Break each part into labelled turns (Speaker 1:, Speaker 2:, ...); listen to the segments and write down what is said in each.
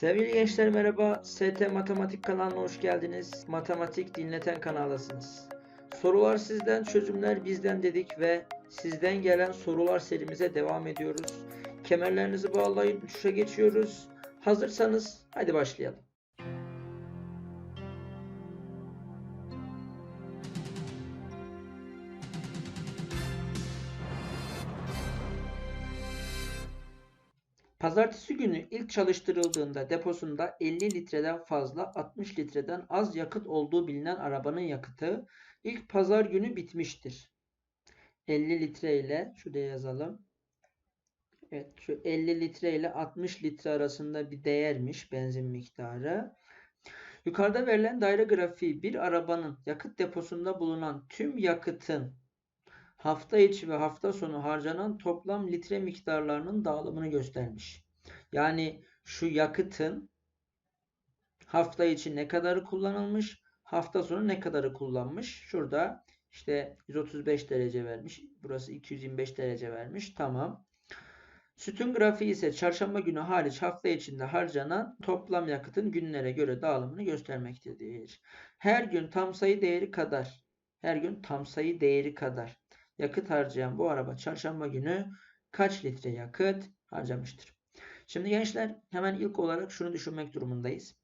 Speaker 1: Sevgili gençler merhaba. ST Matematik kanalına hoş geldiniz. Matematik dinleten kanaldasınız. Sorular sizden, çözümler bizden dedik ve sizden gelen sorular serimize devam ediyoruz. Kemerlerinizi bağlayın, uçuşa geçiyoruz. Hazırsanız hadi başlayalım. Pazartesi günü ilk çalıştırıldığında deposunda 50 litreden fazla 60 litreden az yakıt olduğu bilinen arabanın yakıtı ilk pazar günü bitmiştir. 50 litre ile şurada yazalım. Evet şu 50 litre ile 60 litre arasında bir değermiş benzin miktarı. Yukarıda verilen daire grafiği bir arabanın yakıt deposunda bulunan tüm yakıtın hafta içi ve hafta sonu harcanan toplam litre miktarlarının dağılımını göstermiş. Yani şu yakıtın hafta içi ne kadarı kullanılmış, hafta sonu ne kadarı kullanmış. Şurada işte 135 derece vermiş. Burası 225 derece vermiş. Tamam. Sütun grafiği ise çarşamba günü hariç hafta içinde harcanan toplam yakıtın günlere göre dağılımını göstermektedir. Her gün tam sayı değeri kadar, her gün tam sayı değeri kadar yakıt harcayan bu araba çarşamba günü kaç litre yakıt harcamıştır? Şimdi gençler hemen ilk olarak şunu düşünmek durumundayız.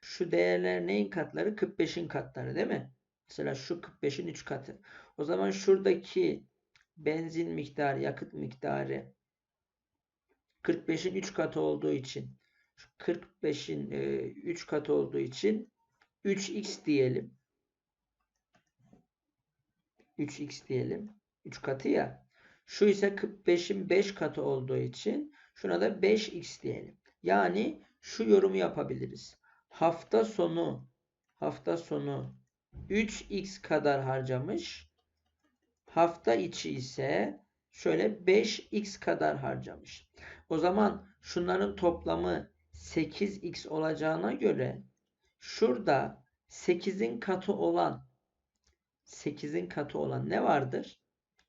Speaker 1: Şu değerler neyin katları? 45'in katları değil mi? Mesela şu 45'in 3 katı. O zaman şuradaki benzin miktarı, yakıt miktarı 45'in 3 katı olduğu için 45'in 3 katı olduğu için 3x diyelim. 3x diyelim. 3 katı ya. Şu ise 45'in 5 katı olduğu için şuna da 5x diyelim. Yani şu yorumu yapabiliriz. Hafta sonu hafta sonu 3x kadar harcamış. Hafta içi ise şöyle 5x kadar harcamış. O zaman şunların toplamı 8x olacağına göre şurada 8'in katı olan 8'in katı olan ne vardır?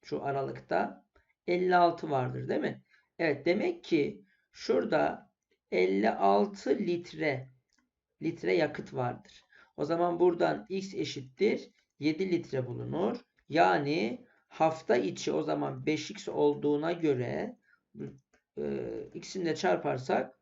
Speaker 1: Şu aralıkta 56 vardır değil mi? Evet demek ki şurada 56 litre litre yakıt vardır. O zaman buradan x eşittir 7 litre bulunur. Yani hafta içi o zaman 5x olduğuna göre e, x'ini de çarparsak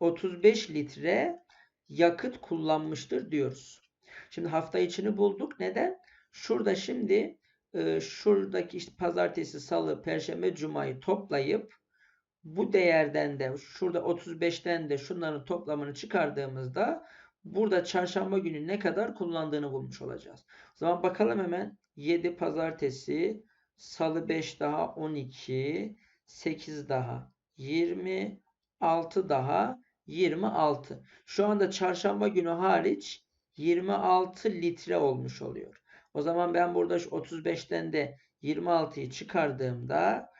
Speaker 1: 35 litre yakıt kullanmıştır diyoruz. Şimdi hafta içini bulduk. Neden? Şurada şimdi e, şuradaki işte pazartesi, salı, perşembe, cumayı toplayıp bu değerden de şurada 35'ten de şunların toplamını çıkardığımızda burada çarşamba günü ne kadar kullandığını bulmuş olacağız. O zaman bakalım hemen 7 pazartesi, salı 5 daha 12, 8 daha 20, 6 daha 26. Şu anda çarşamba günü hariç 26 litre olmuş oluyor. O zaman ben burada şu 35'ten de 26'yı çıkardığımda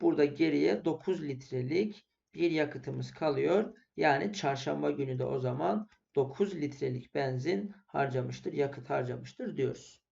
Speaker 1: burada geriye 9 litrelik bir yakıtımız kalıyor. Yani çarşamba günü de o zaman 9 litrelik benzin harcamıştır, yakıt harcamıştır diyoruz.